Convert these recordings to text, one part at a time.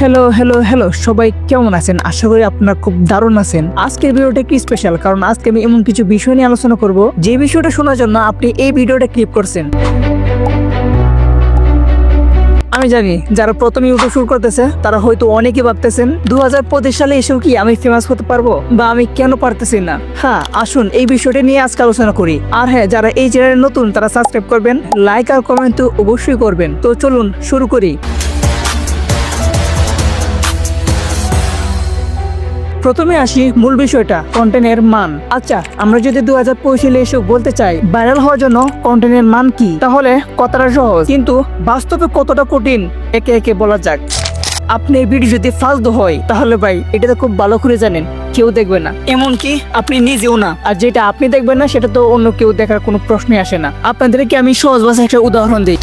Hello hello hello সবাই কেমন আছেন? আশা করি আপনারা খুব দারুণ আছেন। আজকের ভিডিওটা কি স্পেশাল কারণ আজকে আমি এমন কিছু বিষয় নিয়ে আলোচনা করব। যে বিষয়টা শোনার জন্য আপনি এই ভিডিওটা ক্লিক করছেন। আমি জানি, যারা প্রথম ইউটিউব শুরু করতেছে, তারা হয়তো অনেকেই ভাবতেছেন দু হাজার পঁচিশ সালে এসেও কি আমি ফেমাস হতে পারব? বা আমি কেন পারতেছি না? হ্যাঁ আসুন এই বিষয়টা নিয়ে আজকে আলোচনা করি। আর হ্যাঁ যারা এই চ্যানেলে নতুন, তারা সাবস্ক্রাইব করবেন লাইক আর কমেন্ট তো অবশ্যই করবেন। তো চলুন, শুরু করি। প্রথমে আসি মূল বিষয়টা কন্টেন্টের মান। আচ্ছা আমরা যদি দু হাজার এসে বলতে চাই ভাইরাল হওয়ার জন্য কন্টেন্টের মান কি? তাহলে কতটা সহজ। কিন্তু বাস্তবে কতটা কঠিন? একে একে বলা যাক। আপনি এই ভিডিও যদি ফালতু হয়, তাহলে ভাই, এটা তো খুব ভালো করে জানেন। কেউ দেখবে না। এমনকি আপনি নিজেও না। আর যেটা আপনি দেখবেন না, সেটা তো অন্য কেউ দেখার কোনো প্রশ্নই আসে না। আপনাদেরকে আমি সহজ ভাষায় একটা উদাহরণ দিই।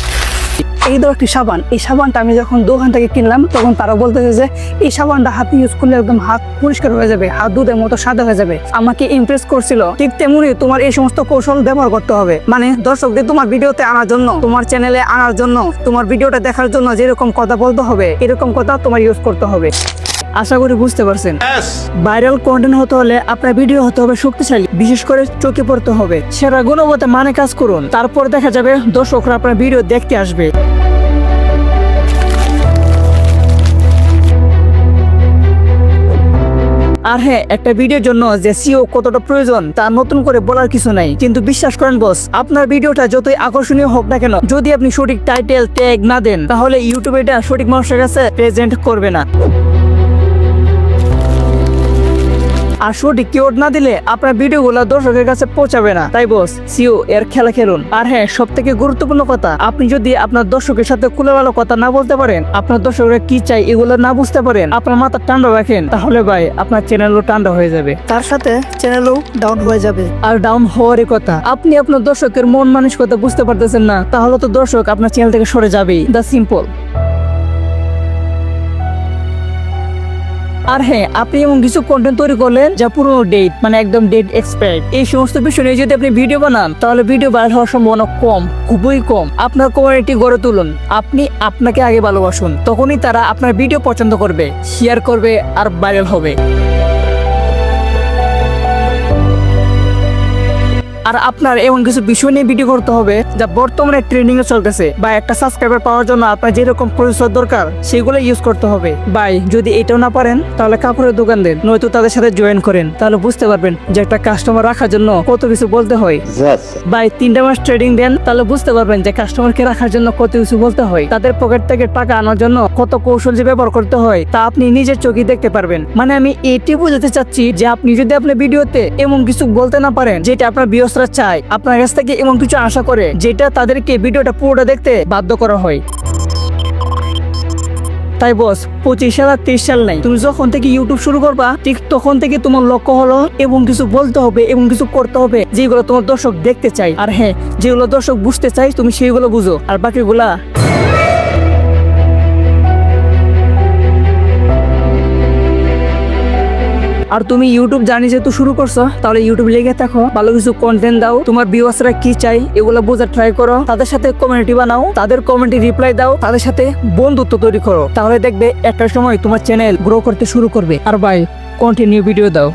এই ধরো একটি সাবান। এই সাবানটা আমি যখন দোকান থেকে কিনলাম, তখন তারা বলতেছে যে, এই সাবানটা হাতে ইউজ করলে একদম হাত পরিষ্কার হয়ে যাবে, হাত দুধের মতো সাদা হয়ে যাবে। আমাকে ইমপ্রেস করছিল। ঠিক তেমনি তোমার এই সমস্ত কৌশল ব্যবহার করতে হবে। মানে দর্শকদের তোমার ভিডিওতে আনার জন্য, তোমার চ্যানেলে আনার জন্য, তোমার ভিডিওটা দেখার জন্য যেরকম কথা বলতে হবে, এরকম কথা তোমার ইউজ করতে হবে। আশা করি বুঝতে পারছেন। ভাইরাল কন্টেন্ট হতে হলে আপনার ভিডিও হতে হবে শক্তিশালী। বিশেষ করে চোখে পড়তে হবে। সেরা গুণগত মানে কাজ করুন। তারপর দেখা যাবে দর্শকরা আপনার ভিডিও দেখতে আসবে। আর হ্যাঁ একটা ভিডিওর জন্য যে সিও কতটা প্রয়োজন তা নতুন করে বলার কিছু নাই। কিন্তু বিশ্বাস করেন বস আপনার ভিডিওটা যতই আকর্ষণীয় হোক না কেন যদি আপনি সঠিক টাইটেল ট্যাগ না দেন তাহলে ইউটিউবে এটা সঠিক মানুষের কাছে প্রেজেন্ট করবে না। আর সঠিক কিওয়ার্ড না দিলে আপনার ভিডিওগুলো দর্শকের কাছে পৌঁছাবে না। তাই বস সিও এর খেলা খেলুন। আর হ্যাঁ সব থেকে গুরুত্বপূর্ণ কথা আপনি যদি আপনার দর্শকের সাথে খুলে ভালো কথা না বলতে পারেন আপনার দর্শকরা কি চাই এগুলো না বুঝতে পারেন আপনার মাথা ঠান্ডা রাখেন তাহলে ভাই আপনার চ্যানেলও ঠান্ডা হয়ে যাবে। তার সাথে চ্যানেলও ডাউন হয়ে যাবে। আর ডাউন হওয়ারই কথা আপনি আপনার দর্শকের মন মানসিকতা বুঝতে পারতেছেন না তাহলে তো দর্শক আপনার চ্যানেল থেকে সরে যাবেই। দ্য সিম্পল আর হ্যাঁ আপনি এমন কিছু কন্টেন্ট তৈরি করলেন যা পুরো ডেট মানে একদম ডেট এক্সপায়ার্ড এই সমস্ত বিষয় নিয়ে যদি আপনি ভিডিও বানান, তাহলে ভিডিও ভাইরাল হওয়ার সম্ভাবনা কম, খুবই কম। আপনার কমিউনিটি গড়ে তুলুন। আপনি আপনাকে আগে ভালোবাসুন। তখনই তারা আপনার ভিডিও পছন্দ করবে শেয়ার করবে, আর ভাইরাল হবে। আর আপনার এমন কিছু বিষয় নিয়ে ভিডিও করতে হবে যা বর্তমানে ট্রেন্ডিং এ চলতেছে। বা একটা সাবস্ক্রাইবার পাওয়ার জন্য আপনার যেরকম পরিচয় দরকার সেগুলো ইউজ করতে হবে। ভাই যদি এটাও না পারেন তাহলে কাপড়ের দোকান দেন নয়তো তাদের সাথে জয়েন করেন। তাহলে বুঝতে পারবেন যে একটা কাস্টমার রাখার জন্য কত কিছু বলতে হয়। ভাই তিনটা মাস ট্রেডিং দেন তাহলে বুঝতে পারবেন যে কাস্টমারকে রাখার জন্য কত কিছু বলতে হয়। তাদের পকেট থেকে টাকা আনার জন্য কত কৌশল যে ব্যবহার করতে হয় তা আপনি নিজের চোখে দেখতে পারবেন। মানে আমি এটি বোঝাতে চাচ্ছি যে আপনি যদি আপনার ভিডিওতে এমন কিছু বলতে না পারেন যেটা আপনার বিয়সরা চায় আপনার কাছ থেকে এমন কিছু আশা করে, যেটা তাদেরকে ভিডিওটা পুরোটা দেখতে বাধ্য করা হয়। তাই বস, পঁচিশ সাল আর তেইশ সাল নাই। তুমি যখন থেকে ইউটিউব শুরু করবা, ঠিক তখন থেকে তোমার লক্ষ্য হলো এবং কিছু বলতে হবে এবং কিছু করতে হবে, যেগুলো তোমার দর্শক দেখতে চাই আর হ্যাঁ যেগুলো দর্শক বুঝতে চাই তুমি সেইগুলো বুঝো। আর বাকিগুলা আর তুমি ইউটিউব জানি যেহেতু শুরু করছ, তাহলে ইউটিউব লেগে থাকো, ভালো কিছু কন্টেন্ট দাও। তোমার ভিউয়ার্সরা কি চাই এগুলো বোঝার ট্রাই করো। তাদের সাথে কমিউনিটি বানাও, তাদের কমেন্টে রিপ্লাই দাও, তাদের সাথে বন্ধুত্ব তৈরি করো। তাহলে দেখবে একটা সময় তোমার চ্যানেল গ্রো করতে শুরু করবে। আর ভাই কন্টিনিউ ভিডিও দাও।